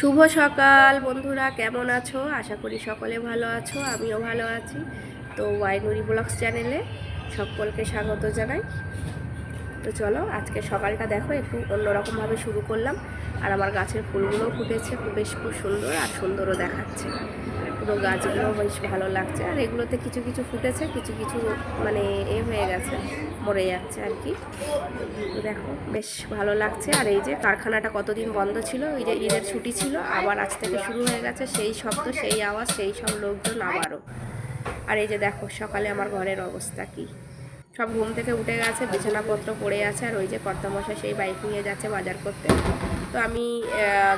শুভ সকাল বন্ধুরা, কেমন আছো? আশা করি সকলে ভালো আছো, আমিও ভালো আছি। তো ওয়াইনুরি ব্লগস চ্যানেলে সকলকে স্বাগত জানাই। তো চলো, আজকে সকালটা দেখো, একটু অন্যরকমভাবে শুরু করলাম। আর আমার গাছের ফুলগুলো ফুটেছে, খুব বেশ খুব সুন্দর আর সুন্দরও দেখাচ্ছে। পুরো গাছগুলো বেশ ভালো লাগছে। আর এগুলোতে কিছু কিছু ফুটেছে, কিছু কিছু মানে এ হয়ে গেছে। মরে যাচ্ছে আর কি। দেখো, বেশ ভালো লাগছে। আর এই যে কারখানাটা কতদিন বন্ধ ছিল ওই যে ঈদের ছুটি ছিল, আবার আজ থেকে শুরু হয়ে গেছে। সেই শব্দ, সেই আওয়াজ, সেই সব লোকজন আবারও। আর এই যে দেখো, সকালে আমার ঘরের অবস্থা কি। সব ঘুম থেকে উঠে গেছে, বিছানাপত্র পড়ে আছে, আর ওই যে কর্তামশাই সেই বাইক নিয়ে যাচ্ছে বাজার করতে। তো আমি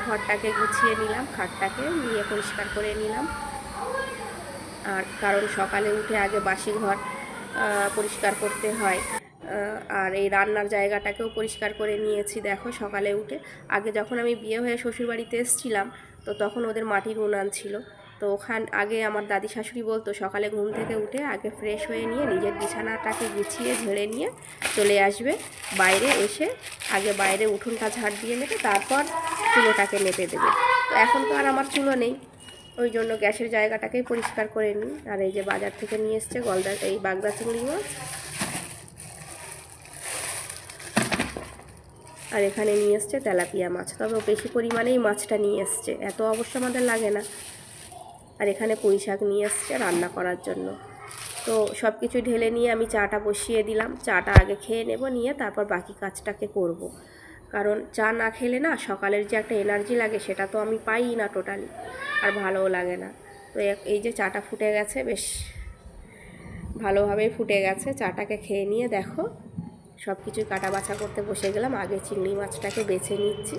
ঘরটাকে গুছিয়ে নিলাম, খাটটাকে নিয়ে পরিষ্কার করে নিলাম। আর কারণ সকালে উঠে আগে বাসি ঘর পরিষ্কার করতে হয়। আর এই রান্নার জায়গাটাকেও পরিষ্কার করে নিয়েছি, দেখো সকালে উঠে। আগে যখন আমি বিয়ে হয়ে শ্বশুরবাড়িতে এসেছিলাম, তো তখন ওদের মাটির উনান ছিল। তো ওখান, আগে আমার দাদি শাশুড়ি বলতো, সকালে ঘুম থেকে উঠে আগে ফ্রেশ হয়ে নিয়ে নিজের বিছানাটাকে গুছিয়ে ঝেড়ে নিয়ে চলে আসবে। বাইরে এসে আগে বাইরে উঠোনটা ঝাড় দিয়ে নেবে তারপর চুলোটাকে নেপে দেবে। তো এখন তো আর আমার চুলো নেই, ওই জন্য গ্যাসের জায়গাটাকেই পরিষ্কার করে নিই। আর এই যে বাজার থেকে নিয়ে এসছে গলদা, এই বাগদা চিংড়ি মাছ। আর এখানে নিয়ে এসছে তেলাপিয়া মাছ। তবে বেশি পরিমাণেই মাছটা নিয়ে এসছে। এত অবশ্য আমাদের লাগে না। আর এখানে পুঁই শাক নিয়ে এসছে রান্না করার জন্য। তো সব কিছু ঢেলে নিয়ে আমি চাটা বসিয়ে দিলাম। চাটা আগে খেয়ে নেব, নিয়ে তারপর বাকি কাজটাকে করব। কারণ চা না খেলে না সকালের যে একটা এনার্জি লাগে সেটা তো আমি পাই না টোটালি আর ভালোও লাগে না। তো এই যে চাটা ফুটে গেছে, বেশ ভালোভাবেই ফুটে গেছে। চাটাকে খেয়ে নিয়ে দেখো সব কিছুই কাটা বাছা করতে বসে গেলাম, আগে চিংড়ি মাছটাকে বেছে নিচ্ছি।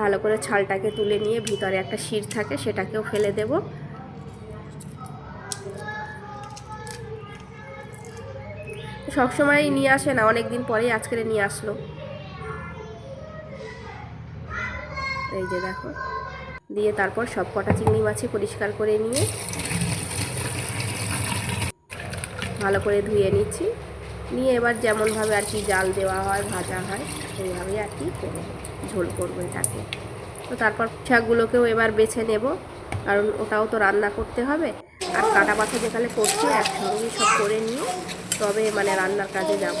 ভালো করে ছালটাকে তুলে নিয়ে ভিতরে একটা শির থাকে, সেটাকেও ফেলে দেব। সবসময় নিয়ে আসে না অনেক দিন পরেই আজকে নিয়ে আসলো। এই যে দেখো, দিয়ে তারপর সব কটা চিংড়ি মাছই পরিষ্কার করে নিয়ে ভালো করে ধুয়ে নিচ্ছি। নিয়ে এবার যেমনভাবে আর কি জাল দেওয়া হয়, ভাজা হয়, সেইভাবেই আর কি করব ঝোল করব এটাকে। তো তারপর শাকগুলোকেও এবার বেছে নেব, কারণ ওটাও তো রান্না করতে হবে। আর কাটা পাথা যেখানে করছি একসঙ্গে সব করে নিয়ে তবে মানে রান্নার কাজে যাব।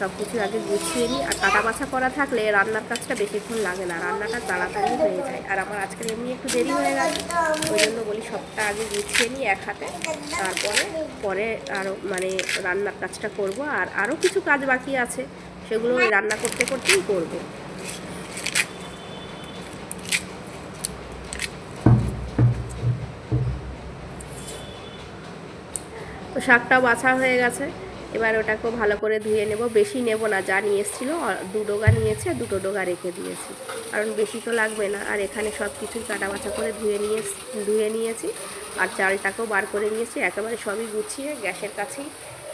সব কিছু আগে গুছিয়ে নিই। আর কাটা বাছা করা থাকলে রান্নার কাজটা বেশিক্ষণ লাগে না, রান্নাটা তাড়াতাড়ি হয়ে যায়। আর আমার আজকাল এমনি একটু দেরি হয়ে গেছে ওই জন্য বলি সবটা আগে গুছিয়ে নিই এক হাতে। তারপরে, পরে আরও মানে রান্নার কাজটা করব। আর আরও কিছু কাজ বাকি আছে, সেগুলো রান্না করতে করতেই করব। তো শাকটাও বাছা হয়ে গেছে। এবার ওটাকেও ভালো করে ধুয়ে নেব। বেশি নেব না, যা নিয়ে এসেছিল দু ডোগা নিয়েছে, দুটো ডোগা রেখে দিয়েছি। কারণ বেশি তো লাগবে না। আর এখানে সব কিছুই কাটা বাছা করে ধুয়ে নিয়ে, ধুয়ে নিয়েছি। আর চালটাকেও বার করে নিয়েছি। একেবারে সবই গুছিয়ে গ্যাসের কাছেই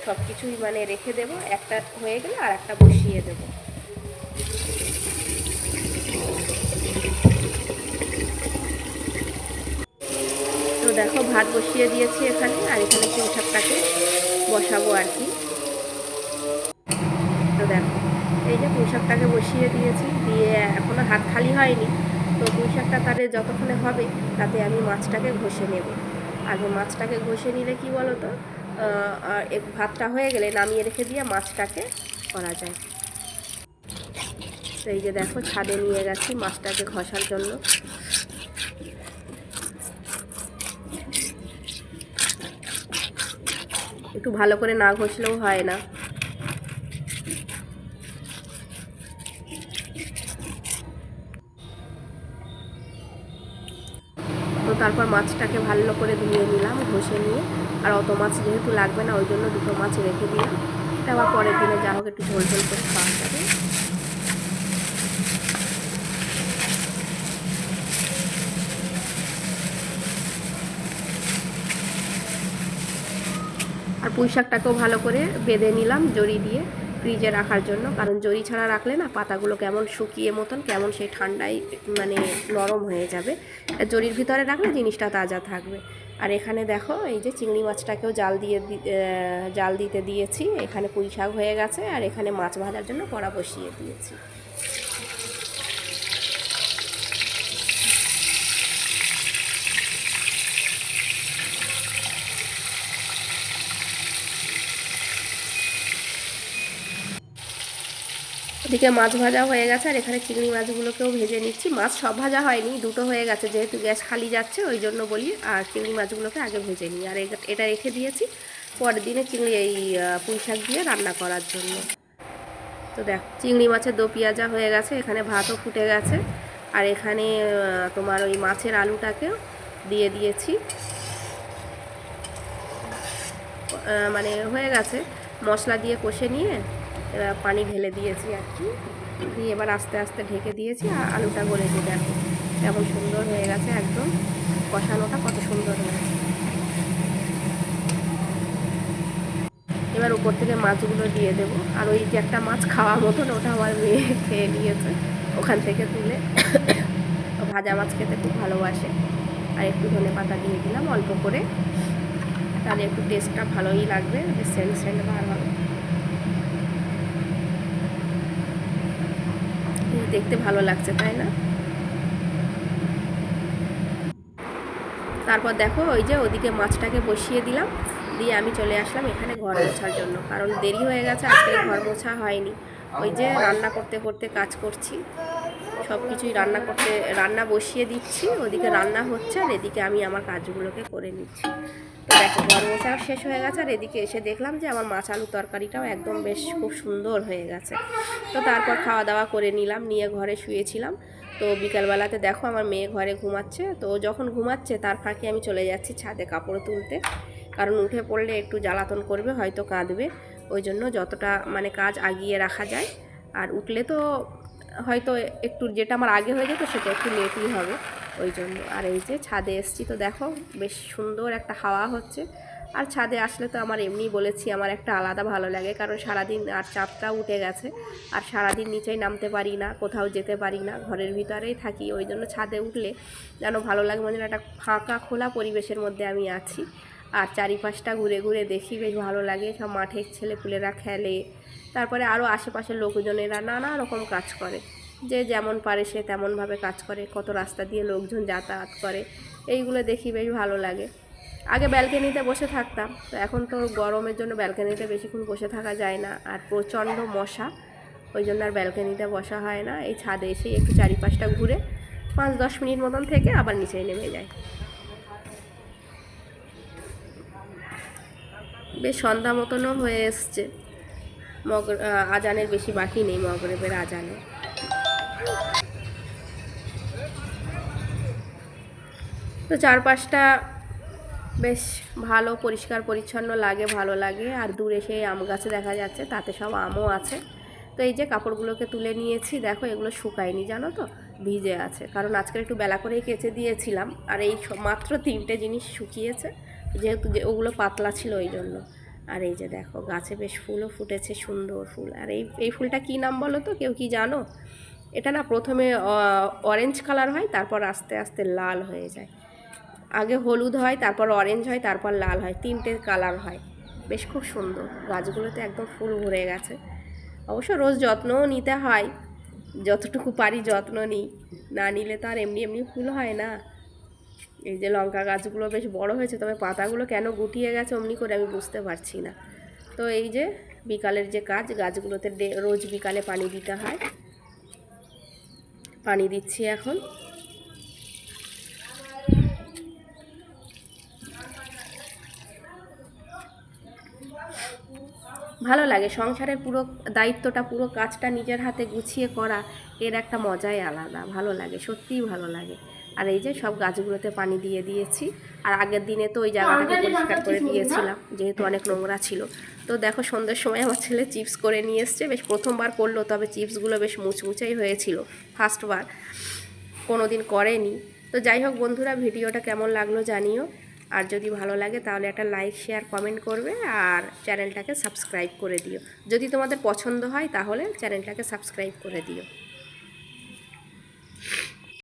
সব কিছুই মানে রেখে দেব। একটা হয়ে গেলে আর একটা বসিয়ে দেবো। দেখো, ভাত বসিয়ে দিয়েছি এখানে। আর এখানে পুঁই শাকটাকে বসাবো আর কি। তো দেখো, এই যে পুঁই বসিয়ে দিয়েছি, দিয়ে এখনও হাত খালি হয়নি। তো পুঁই শাকটা তাহলে যতক্ষণে হবে, তাতে আমি মাছটাকে ঘষে নেব। আগে মাছটাকে ঘষে নিলে কি বলো তো ভাতটা হয়ে গেলে নামিয়ে রেখে দিয়ে মাছটাকে করা যায়। তো এই যে দেখো, ছাদে নিয়ে গেছি মাছটাকে ঘষার জন্য। একটু ভালো করে না ঘষলেও হয় না। তো তারপর মাছটাকে ভালো করে ধুয়ে নিলাম, ঘষে নিয়ে। আর অত মাছ যেহেতু লাগবে না, ওই জন্য দুটো মাছ রেখে দিলাম। এটা আবার পরের দিনে যা হোক একটু ঝোল ঝোল করে খাওয়া যাবে। আর পুঁই শাকটাকেও ভালো করে বেঁধে নিলাম, জড়ি দিয়ে। ফ্রিজে রাখার জন্য। কারণ জরি ছাড়া রাখলে না পাতাগুলো কেমন শুকিয়ে মতন, কেমন সেই ঠান্ডায় মানে নরম হয়ে যাবে। জড়ির ভিতরে রাখলে জিনিসটা তাজা থাকবে। আর এখানে দেখো, এই যে চিংড়ি মাছটাকেও জাল দিয়ে জাল দিতে দিয়েছি। এখানে পুঁই শাক হয়ে গেছে, আর এখানে মাছ ভাজার জন্য কড়া বসিয়ে দিয়েছি। এদিকে মাছ ভাজা হয়ে গেছে, আর এখানে চিংড়ি মাছগুলোকেও ভেজে নিচ্ছি। মাছ সব ভাজা হয়নি, দুটো হয়ে গেছে, যেহেতু গ্যাস খালি যাচ্ছে, ওই জন্য বলি, আর চিংড়ি মাছগুলোকে আগে ভেজে নিই। আর এটা- এটা রেখে দিয়েছি পরের দিনে চিংড়ি, এই পুঁই শাক দিয়ে রান্না করার জন্য। তো দেখ, চিংড়ি মাছের দো পেঁয়াজা হয়ে গেছে, এখানে ভাতও ফুটে গেছে। আর এখানে তোমার ওই মাছের আলুটাকেও দিয়ে দিয়েছি। মানে হয়ে গেছে, মশলা দিয়ে কষে নিয়ে এবার পানি ঢেলে দিয়েছি আর কি। দিয়ে এবার আস্তে আস্তে ঢেকে দিয়েছি আর আলুটা গলে দিয়ে দেখো। কেমন সুন্দর হয়ে গেছে একদম। কষানোটা কত সুন্দর হয়েছে। এবার উপর থেকে মাছগুলো দিয়ে দেবো। আর ওই যে একটা মাছ খাওয়া মতন ওটা আমার মেয়ে খেয়ে নিয়েছে। ওখান থেকে তুলে ভাজা মাছ খেতে খুব ভালোবাসে। আর একটু ধনে পাতা দিয়ে দিলাম অল্প করে। তাহলে একটু টেস্টটা ভালোই লাগবে। সেন্ট সেন্ট বার হবে। দেখতে ভালো লাগছে, তাই না? তারপর দেখো, ওই যে ওদিকে মাছটাকে বসিয়ে দিলাম। দিয়ে আমি চলে আসলাম এখানে ঘর মোছার জন্য। কারণ দেরি হয়ে গেছে, আজকে ঘর মোছা হয়নি। ওই যে রান্না করতে করতে কাজ করছি। সব কিছুই রান্না করতে, রান্না বসিয়ে দিচ্ছি। ওদিকে রান্না হচ্ছে আর এদিকে আমি আমার কাজগুলোকে করে নিচ্ছি। তো দেখো মোছা শেষ হয়ে গেছে আর এদিকে এসে দেখলাম যে আমার মাছ আলু তরকারিটাও একদম বেশ খুব সুন্দর হয়ে গেছে। তো তারপর খাওয়া দাওয়া করে নিলাম, নিয়ে ঘরে শুয়েছিলাম। তো বিকালবেলাতে দেখো আমার মেয়ে ঘরে ঘুমাচ্ছে। তো যখন ঘুমাচ্ছে তার ফাঁকে আমি চলে যাচ্ছি ছাদে কাপড় তুলতে। কারণ উঠে পড়লে একটু জ্বালাতন করবে, হয়তো কাঁদবে। ওই জন্য যতটা মানে কাজ আগিয়ে রাখা যায়। আর উঠলে তো হয়তো একটু যেটা আমার আগে হয়ে যেত সেটা একটু লেটই হবে, ওই জন্য। আর এই যে ছাদে এসছি তো দেখো, বেশ সুন্দর একটা হাওয়া হচ্ছে। আর ছাদে আসলে তো আমার এমনি বলেছি, আমার একটা আলাদা ভালো লাগে, কারণ সারাদিন আর চাপটা উঠে গেছে। আর সারাদিন নিচেই নামতে পারি না, কোথাও যেতে পারি না, ঘরের ভিতরেই থাকি। ওই জন্য ছাদে উঠলে যেন ভালো লাগে মানে একটা ফাঁকা, খোলা পরিবেশের মধ্যে আমি আছি। আর চারিপাশটা ঘুরে ঘুরে দেখি, বেশ ভালো লাগে। সব মাঠের ছেলেপুলেরা খেলে। তারপরে আরও আশেপাশের লোকজনেরা নানা রকম কাজ করে। যে যেমন পারে সে তেমনভাবে কাজ করে, কত রাস্তা দিয়ে লোকজন যাতায়াত করে। এইগুলো দেখি বেশ ভালো লাগে। আগে ব্যালকনিতে বসে থাকতাম, তো এখন তো গরমের জন্য ব্যালকনিতে বেশিক্ষণ বসে থাকা যায় না। আর প্রচণ্ড মশা, ওই জন্য আর ব্যালকনিতে বসা হয় না। এই ছাদে এসেই একটু চারিপাশটা ঘুরে পাঁচ দশ মিনিট মতন থেকে আবার নিচে নেমে যায় বেশ সন্ধ্যা মতনও হয়ে এসছে। মগর আজানের বেশি বাকি নেই মগরেবের আজানে। তো চারপাশটা বেশ ভালো, পরিষ্কার, পরিচ্ছন্ন লাগে, ভালো লাগে। আর দূরে সেই আম গাছে দেখা যাচ্ছে, তাতে সব আমও আছে। তো এই যে কাপড়গুলোকে তুলে নিয়েছি, দেখো এগুলো শুকায়নি, জানো তো? ভিজে আছে। কারণ আজকে একটু বেলা করেই কেচে দিয়েছিলাম। আর এই মাত্র তিনটে জিনিস শুকিয়েছে। যেহেতু যে ওগুলো পাতলা ছিল ওই জন্য আর এই যে দেখো, গাছে বেশ ফুলও ফুটেছে, সুন্দর ফুল। আর এই এই ফুলটা কী নাম বলো তো? কেউ কি জানো? এটা না প্রথমে অরেঞ্জ কালার হয়, তারপর আস্তে আস্তে লাল হয়ে যায়। আগে হলুদ হয়, তারপর অরেঞ্জ হয়, তারপর লাল হয়। তিনটে কালার হয়। বেশ খুব সুন্দর। গাছগুলোতে একদম ফুল ভরে গেছে। অবশ্য রোজ যত্নও নিতে হয়। যতটুকু পারি যত্ন নিই। না নিলে তো আর এমনি এমনি ফুল হয় না। এই যে লঙ্কা গাছগুলো বেশ বড় হয়েছে, তবে পাতাগুলো কেন গুটিয়ে গেছে অমনি করে আমি বুঝতে পারছি না। তো এই যে বিকালের যে কাজ, গাছগুলোতে রোজ বিকালে পানি দিতে হয়। পানি দিচ্ছি এখন। ভালো লাগে, সংসারের পুরো দায়িত্বটা, পুরো কাজটা নিজের হাতে গুছিয়ে করা, এর একটা মজাই আলাদা। ভালো লাগে, সত্যিই ভালো লাগে। আর এই যে সব গাছগুলোতে পানি দিয়ে দিয়েছি। আর আগের দিনে তো ওই জায়গাটাকে পরিষ্কার করে দিয়েছিলাম যেহেতু অনেক নোংরা ছিল। তো দেখো সন্ধ্যের সময় আমার ছেলে চিপস করে নিয়ে এসছে বেশ প্রথমবার করল তবে চিপসগুলো বেশ মুচমুচেই হয়েছিল ফার্স্টবার। কোনো দিন করেনি। তো যাই হোক বন্ধুরা ভিডিওটা কেমন লাগল জানিও। আর যদি ভালো লাগে তাহলে একটা লাইক শেয়ার কমেন্ট করবে আর চ্যানেলটাকে সাবস্ক্রাইব করে দিও। যদি তোমাদের পছন্দ হয় তাহলে চ্যানেলটাকে সাবস্ক্রাইব করে দিও।